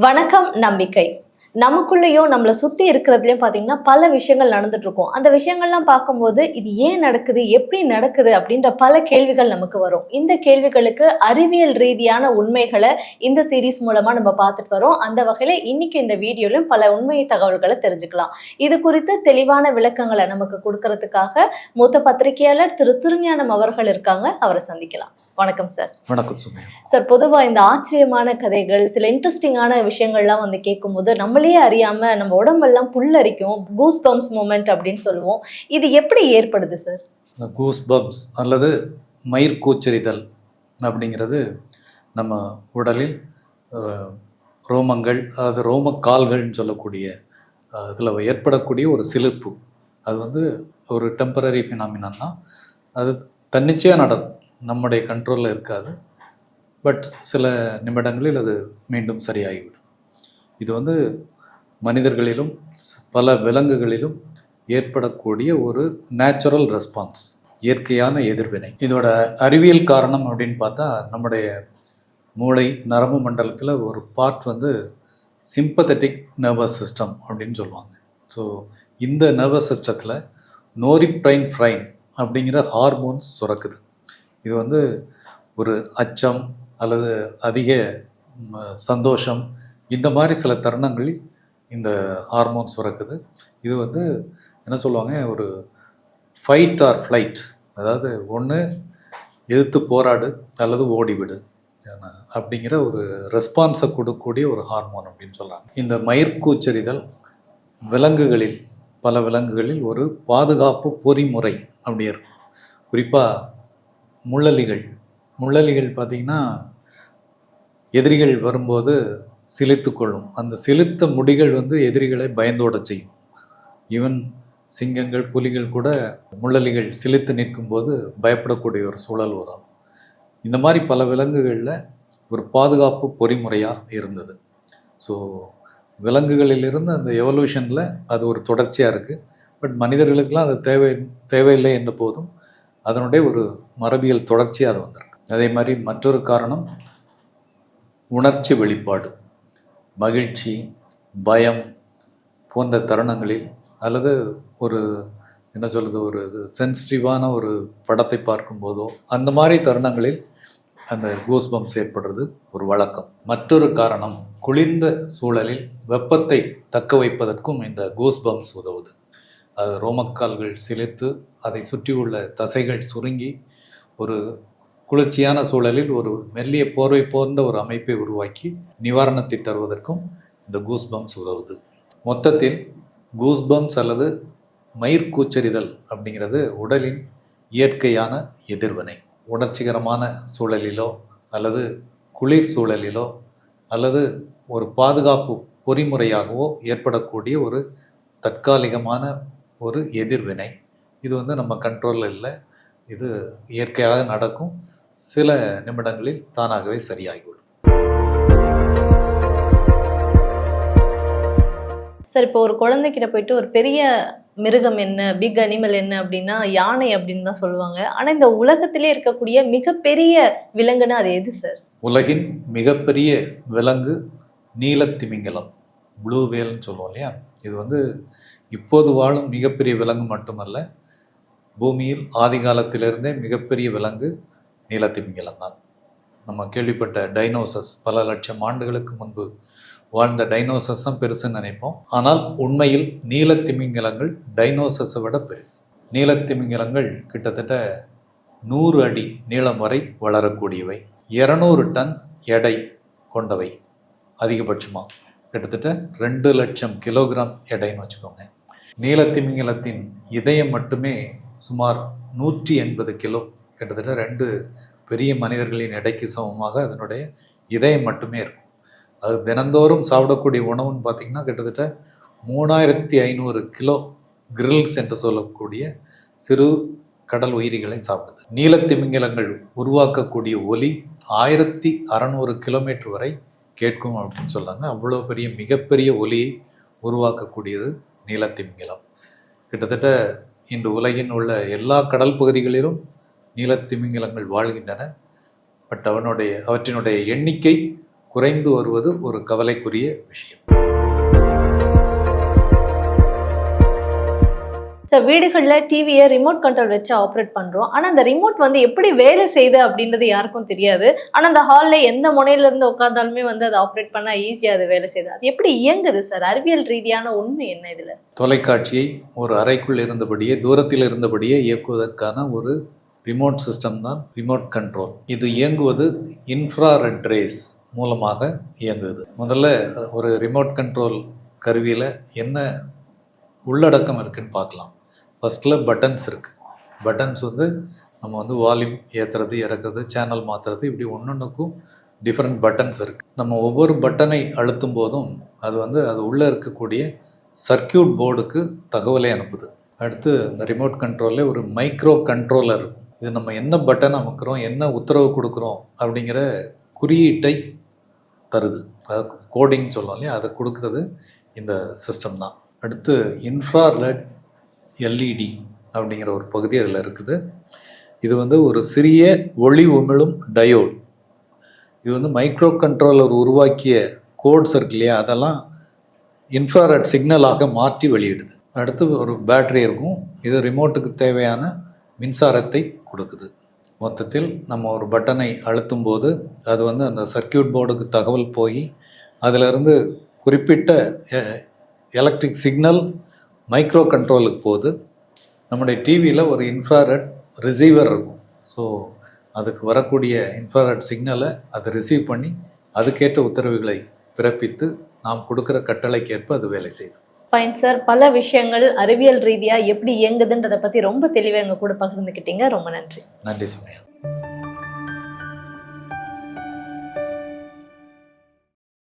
வணக்கம் நம்பிக்கை. நமக்குள்ளேயும் நம்மளை சுத்தி இருக்கிறதுலயும் பாத்தீங்கன்னா பல விஷயங்கள் நடந்துட்டு இருக்கும் அந்த விஷயங்கள்லாம் பார்க்கும்போது இது ஏன் நடக்குது? எப்படி நடக்குது? அப்படின்ற பல கேள்விகள் நமக்கு வரும். இந்த கேள்விகளுக்கு அறிவியல் ரீதியான உண்மைகளை இந்த சீரீஸ் மூலமா நம்ம பார்த்துட்டு வரோம். அந்த வகையில இன்னைக்கு இந்த வீடியோலயும் பல உண்மை தகவல்களை தெரிஞ்சுக்கலாம். இது குறித்து தெளிவான விளக்கங்களை நமக்கு கொடுக்கறதுக்காக மூத்த பத்திரிகையாளர் திரு திருஞானம் அவர்கள் இருக்காங்க. அவரை சந்திக்கலாம். வணக்கம் சார். வணக்கம் சார் பொதுவா இந்த ஆச்சரியமான கதைகள் சில இன்ட்ரெஸ்டிங்கான விஷயங்கள்லாம் வந்து கேட்கும்போது நம்மளே அறியாம நம்ம உடம்பெல்லாம் புல்லரிக்கும். கூஸ் பம்ப்ஸ் மூமெண்ட் அப்படின்னு சொல்லுவோம். இது எப்படி ஏற்படுது சார் கூஸ் பம்ப்ஸ் அல்லது மயிர்கூச்சரிதல் அப்படிங்கிறது நம்ம உடலில் ரோமங்கள் அதாவது ரோம கால்கள்னு சொல்லக்கூடிய இதில் ஏற்படக்கூடிய ஒரு சிலிர்ப்பு. அது வந்து ஒரு டெம்பரரி ஃபினாமினான் தான். அது தன்னிச்சையாக நடக்கும் நம்முடைய கண்ட்ரோலில் இருக்காது. பட் சில நிமிடங்களில் அது மீண்டும் சரியாகிவிடும். இது வந்து மனிதர்களிலும் ஸ்- பல விலங்குகளிலும் ஏற்படக்கூடிய ஒரு நேச்சுரல் ரெஸ்பான்ஸ் இயற்கையான எதிர்வினை. இதோட அறிவியல் காரணம் அப்படின்னு பார்த்தா நம்முடைய மூளை நரம்பு மண்டலத்தில் ஒரு பார்ட் வந்து சிம்பத்தட்டிக் நர்வஸ் சிஸ்டம் அப்படின்னு சொல்லுவாங்க. ஸோ இந்த நர்வஸ் சிஸ்டத்தில் நோரிப்ரைன் ஃப்ரைன் அப்படிங்கிற ஹார்மோன்ஸ் சுரக்குது. இது வந்து ஒரு அச்சம் அல்லது அதிக சந்தோஷம் இந்த மாதிரி சில தருணங்களில் இந்த ஹார்மோன் சுரக்குது இது வந்து என்ன சொல்லுவாங்க? ஒரு ஃபைட் ஆர் ஃப்ளைட் அதாவது ஒன்று எதிர்த்து போராடு அல்லது ஓடிவிடு. அப்படிங்கிற ஒரு ரெஸ்பான்ஸை கொடுக்கக்கூடிய ஒரு ஹார்மோன் அப்படின்னு சொல்கிறாங்க இந்த மயிர்கூச்சரிதல் விலங்குகளில் பல விலங்குகளில் ஒரு பாதுகாப்பு பொறிமுறை அப்படி இருக்கும். குறிப்பாக முள்ளலிகள். முள்ளலிகள் பார்த்திங்கன்னா எதிரிகள் வரும்போது சிலிர்த்து கொள்ளும் அந்த சிலிர்த்த முடிகள் வந்து எதிரிகளை பயந்தோட செய்யும். ஈவன் சிங்கங்கள் புலிகள் கூட முள்ளலிகள் சிலித்து நிற்கும்போது பயப்படக்கூடிய ஒரு சூழல் வரும். இந்த மாதிரி பல விலங்குகளில் ஒரு பாதுகாப்பு பொறிமுறையாக இருந்தது. ஸோ விலங்குகளிலிருந்து அந்த எவல்யூஷனில் அது ஒரு தொடர்ச்சியாக இருக்குது பட் மனிதர்களுக்கெல்லாம் அது தேவை தேவையில்லை என்ற போதும் அதனுடைய ஒரு மரபியல் தொடர்ச்சியாக அது வந்திருக்கு. அதே மாதிரி மற்றொரு காரணம் உணர்ச்சி வெளிப்பாடு. மகிழ்ச்சி பயம் போன்ற தருணங்களில் அல்லது ஒரு என்ன சொல்கிறது ஒரு சென்சிட்டிவான ஒரு படத்தை பார்க்கும்போதோ அந்த மாதிரி தருணங்களில் அந்த கோஸ்பம்ஸ் ஏற்படுறது ஒரு வழக்கம். மற்றொரு காரணம் குளிர்ந்த சூழலில் வெப்பத்தை தக்க வைப்பதற்கும் இந்த கோஸ்பம்ஸ் உதவுது. அது ரோமக்கால்கள் சிலிர்த்து அதை சுற்றியுள்ள தசைகள் சுருங்கி ஒரு குளிர்ச்சியான சூழலில் ஒரு மெல்லிய போர்வை போன்ற ஒரு அமைப்பை உருவாக்கி நிவாரணத்தை தருவதற்கும் இந்த கூஸ்பம்ஸ் உதவுது. மொத்தத்தில் கூஸ்பம்ஸ் அல்லது மயிர்கூச்சரிதல் அப்படிங்கிறது உடலின் இயற்கையான எதிர்வினை. உணர்ச்சிகரமான சூழலிலோ அல்லது குளிர் சூழலிலோ அல்லது ஒரு பாதுகாப்பு பொறிமுறையாகவோ ஏற்படக்கூடிய ஒரு தற்காலிகமான ஒரு எதிர்வினை. இது வந்து நம்ம கண்ட்ரோலில் இல்லை. இது இயற்கையாக நடக்கும். சில நிமிடங்களில் தானாகவே சரியாகிவிடும். சார் இப்போ ஒரு குழந்தைகிட்ட போயிட்டு ஒரு பெரிய மிருகம் என்ன பிக் அனிமல் என்ன அப்படின்னா யானை அப்படின்னு தான் சொல்லுவாங்க. ஆனா இந்த உலகத்திலே இருக்கக்கூடிய மிகப்பெரிய விலங்குன்னா அது எது சார்? உலகின் மிகப்பெரிய விலங்கு நீலத்திமிங்கலம். ப்ளூ வேல்னு சொல்லுவோம் இல்லையா? இது வந்து இப்போது வாழும் மிகப்பெரிய விலங்கு மட்டுமல்ல பூமியில் ஆதி காலத்திலிருந்தே மிகப்பெரிய விலங்கு நீலத்திமிங்கலம் தான் நம்ம கேள்விப்பட்ட டைனோசஸ் பல லட்சம் ஆண்டுகளுக்கு முன்பு வாழ்ந்த டைனோசஸ் தான் பெருசுன்னு நினைப்போம். ஆனால் உண்மையில் நீலத்திமிங்கலங்கள் டைனோசஸை விட பெருசு. நீலத்திமிங்கலங்கள் கிட்டத்தட்ட நூறு அடி நீளம் வரை வளரக்கூடியவை. இரநூறு டன் எடை கொண்டவை அதிகபட்சமாக கிட்டத்தட்ட ரெண்டு லட்சம் கிலோகிராம் எடைன்னு வச்சுக்கோங்க. நீலத்திமிங்கலத்தின் இதயம் மட்டுமே சுமார் நூற்றி எண்பது கிலோ கிட்டத்தட்ட ரெண்டு பெரிய மனிதர்களின் எடைக்கு சமமாக அதனுடைய இதயம் மட்டுமே இருக்கும். அது தினந்தோறும் சாப்பிடக்கூடிய உணவுன்னு பார்த்தீங்கன்னா கிட்டத்தட்ட மூணாயிரத்தி ஐநூறு கிலோ கிரில்ஸ் என்று சொல்லக்கூடிய சிறு கடல் உயிரிகளை சாப்பிடுது. நீலத்திமிங்கலங்கள் உருவாக்கக்கூடிய ஒலி ஆயிரத்தி அறநூறு கிலோமீட்டர் வரை கேட்கும் அப்படின்னு சொல்கிறாங்க அவ்வளோ பெரிய மிகப்பெரிய ஒலியை உருவாக்கக்கூடியது நீலத்திமிங்கலம். கிட்டத்தட்ட இன்று உலகின் உள்ள எல்லா கடல் பகுதிகளிலும் நீலத்திமிங்கலங்கள் வாழ்கின்றன. பட் அவனுடைய அவற்றினுடைய எண்ணிக்கை குறைந்து வருவது ஒரு கவலைக்குரிய விஷயம். சார் வீடுகளில் டிவியை ரிமோட் கண்ட்ரோல் வச்சு ஆப்ரேட் பண்ணுறோம் ஆனால் அந்த ரிமோட் வந்து எப்படி வேலை செய்யுது அப்படின்றது யாருக்கும் தெரியாது. ஆனால் அந்த ஹாலில் எந்த முனையிலேருந்து உட்காந்தாலுமே வந்து அதை ஆப்ரேட் பண்ணால் ஈஸியாக அது வேலை செய்யுது அது எப்படி இயங்குது சார் அறிவியல் ரீதியான உண்மை என்ன இதில்? தொலைக்காட்சியை ஒரு அறைக்குள் இருந்தபடியே தூரத்தில் இருந்தபடியே இயக்குவதற்கான ஒரு ரிமோட் சிஸ்டம் தான் ரிமோட் கண்ட்ரோல் இது இயங்குவது இன்ஃப்ராரெட் ரேஸ் மூலமாக இயங்குது. முதல்ல ஒரு ரிமோட் கண்ட்ரோல் கருவியில் என்ன உள்ளடக்கம் இருக்குன்னு பார்க்கலாம். ஃபஸ்ட்டில் பட்டன்ஸ் இருக்குது பட்டன்ஸ் வந்து நம்ம வந்து வால்யூம் ஏற்றுறது இறக்குறது சேனல் மாற்றுறது இப்படி ஒன்றொன்றுக்கும் டிஃப்ரெண்ட் பட்டன்ஸ் இருக்குது நம்ம ஒவ்வொரு பட்டனை அழுத்தும் போதும் அது வந்து அது உள்ளே இருக்கக்கூடிய சர்க்கியூட் போர்டுக்கு தகவலை அனுப்புது. அடுத்து இந்த ரிமோட் கண்ட்ரோலில் ஒரு மைக்ரோ கண்ட்ரோலர் இருக்கும். இது நம்ம என்ன பட்டன் அமுக்குறோம் என்ன உத்தரவு கொடுக்குறோம் அப்படிங்கிற குறியீட்டை தருது. அதாவது கோடிங் சொல்லுவோம் இல்லையா? அதை கொடுக்கறது இந்த சிஸ்டம் தான். அடுத்து இன்ஃப்ராரெட் எல்இடி அப்படிங்கிற ஒரு பகுதி அதில் இருக்குது. இது வந்து ஒரு சிறிய ஒளி உமிழும் டயோட் இது வந்து மைக்ரோ கண்ட்ரோலர் உருவாக்கிய கோட்ஸ் இருக்கு இல்லையா? அதெல்லாம் இன்ஃப்ராரெட் சிக்னலாக மாற்றி வெளியிடுது. அடுத்து ஒரு பேட்டரி இருக்கும். இது ரிமோட்டுக்கு தேவையான மின்சாரத்தை கொடுக்குது. மொத்தத்தில் நம்ம ஒரு பட்டனை அழுத்தும் போது அது வந்து அந்த சர்க்கியூட் போர்டுக்கு தகவல் போய் அதிலிருந்து குறிப்பிட்ட எலக்ட்ரிக் சிக்னல் மைக்ரோ கண்ட்ரோலுக்கு போகுது. நம்முடைய டிவியில் ஒரு இன்ஃப்ராரெட் ரிசீவர் இருக்கும். ஸோ அதுக்கு வரக்கூடிய இன்ஃப்ராரெட் சிக்னலை அதை ரிசீவ் பண்ணி அதுக்கேற்ற உத்தரவுகளை பிறப்பித்து நாம் கொடுக்குற கட்டளைக்கேற்ப அது வேலை செய்யுது. ஃபைன் சார் பல விஷயங்கள் அறிவியல் ரீதியாக எப்படி இயங்குதுன்றதை பற்றி ரொம்ப தெளிவாக எங்கள் கூட பகிர்ந்துக்கிட்டீங்க. ரொம்ப நன்றி. நன்றி சுமையா.